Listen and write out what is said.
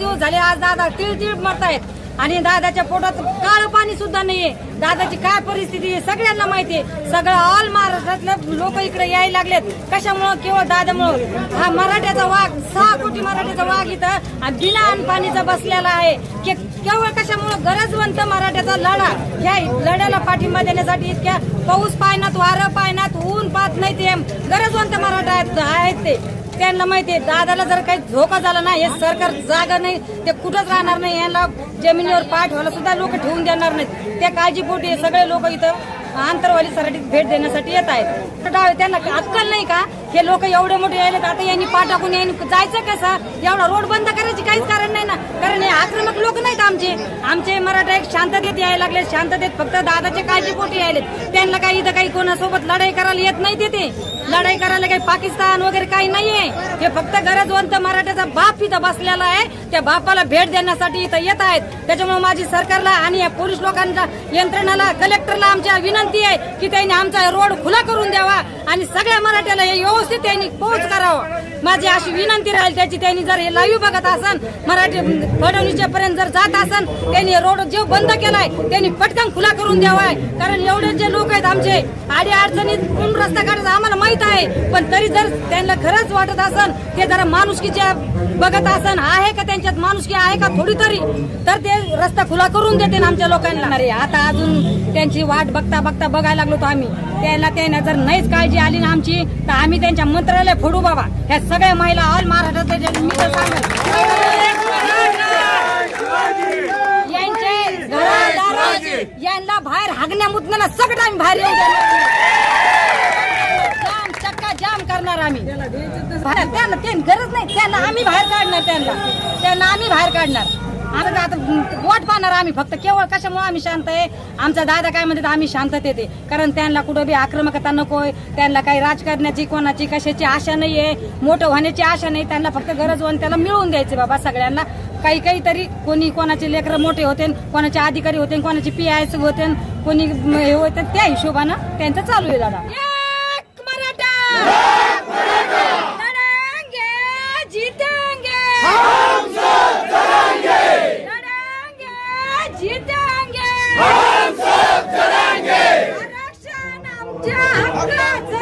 दिवस झाले. आज दादा तीळ तीळ मरतायत. आणि दादाच्या पोटात काळं पाणी सुद्धा नाहीये. दादाची काय परिस्थिती आहे सगळ्यांना माहितीये सगळं ऑल महाराष्ट्रातले लोक इकडे यायला लागलेत. कशामुळं? केवळ दादामुळं. हा मराठ्याचा वाघ सहा कोटी मराठ्याचा वाघ इथं बिना अन्न पाणीचा बसलेला आहे. केवळ कशामुळं? गरजवंत मराठ्याचा लढा. या लढ्याला पाठिंबा देण्यासाठी इतक्या पाऊस पायनात वारं पायनात ऊन पाहत नाही ते. गरजवंत मराठा आहेत ते. त्यांना माहिती दादाला जर काही धोका झाला ना हे सरकार जागा नाही ते कुठंच राहणार नाही. यांना जमीन जमिनीवर पाय ठेवायला सुद्धा लोक ठेवून देणार नाहीत. त्या काळजीपोटी सगळे लोक इथं आंतरवालीसाठी भेट देण्यासाठी येत आहेत. डावे त्यांना अक्कल नाही का? हे लोक एवढे मोठे यायले आता यांनी पाठाकून यांनी जायचं कसं एवढा रोड बंद करायची काहीच कारण नाही ना. कारण हे आक्रमक लोक नाहीत आमचे. आमचे मराठा एक शांततेत यायला लागले शांततेत फक्त दादाचे काळजीपोटी यायले त्यांना काही इथं काही कोणासोबत लढाई करायला येत नाही तिथे लढाई करायला काही पाकिस्तान वगैरे काही नाहीये. हे फक्त गरजवंत मराठ्याचा बाप इथं बसलेला आहे. त्या बापाला भेट देण्यासाठी इथं येत आहेत. त्याच्यामुळे माझी सरकारला आणि या पोलीस लोकांच्या यंत्रणाला कलेक्टरला आमच्या विनंती आहे की त्यांनी आमचा रोड खुला करून द्यावा आणि सगळ्या मराठ्याला हे व्यवस्थित त्यांनी पोहोच करावं. माझी अशी विनंती राहील त्याची त्यांनी जर हे लाईव्ह बघत असन मराठी फडणवीसच्या पर्यंत जर जात असन त्यांनी रोड जो बंद केलाय त्यांनी पटकन खुला करून द्यावा कारण एवढे जे लोक आहेत आमचे आडी अडचणीत कोण रस्ता काढायचा आम्हाला माहीत आहे. पण तरी जर त्यांना खरंच वाटत असन ते जरा माणुसकीच्या बघत असन आहे का त्यांच्यात माणुसकी आहे का थोडी तरी तर ते रस्ता खुला करून देते ना आमच्या लोकांना. आता अजून त्यांची वाट बघता फक्त बघायला लागलो होतो आम्ही. त्याला त्यांना जर नाहीच काळजी आली ना आमची. तर आम्ही त्यांच्या मंत्रालय फोडू बाबा. ह्या सगळ्या महिला ऑल महाराष्ट्रातल्या मी तर सांगेल यांचे घरादार यांना बाहेर हागण्या मुतण्याला सगळं आम्ही बाहेर जाम चक्का जाम करणार आम्ही. त्यांना ते गरज नाही. त्यांना आम्ही बाहेर काढणार त्यांना. त्यांना आम्ही बाहेर काढणार. आता आता वाट पाहणार आम्ही. फक्त केवळ कशामुळे आम्ही शांत आहे? आमचा दादा काय म्हणतात आम्ही शांततेत येते कारण त्यांना कुठं बी आक्रमकता नकोय. त्यांना काही राजकारणाची कोणाची कशाची आशा नाही आहे मोठं होण्याची आशा नाही. त्यांना फक्त गरज होऊन त्याला मिळवून द्यायचे बाबा सगळ्यांना. काही काही तरी कोणी कोणाचे लेकरं मोठे होते कोणाचे अधिकारी होते कोणाचे पी आय होते कोणी हे होते त्या हिशोबानं त्यांचं चालू आहे दादा. जीतेंगे हम सब जरेंगे आरक्षण आमच्या हक्काचं!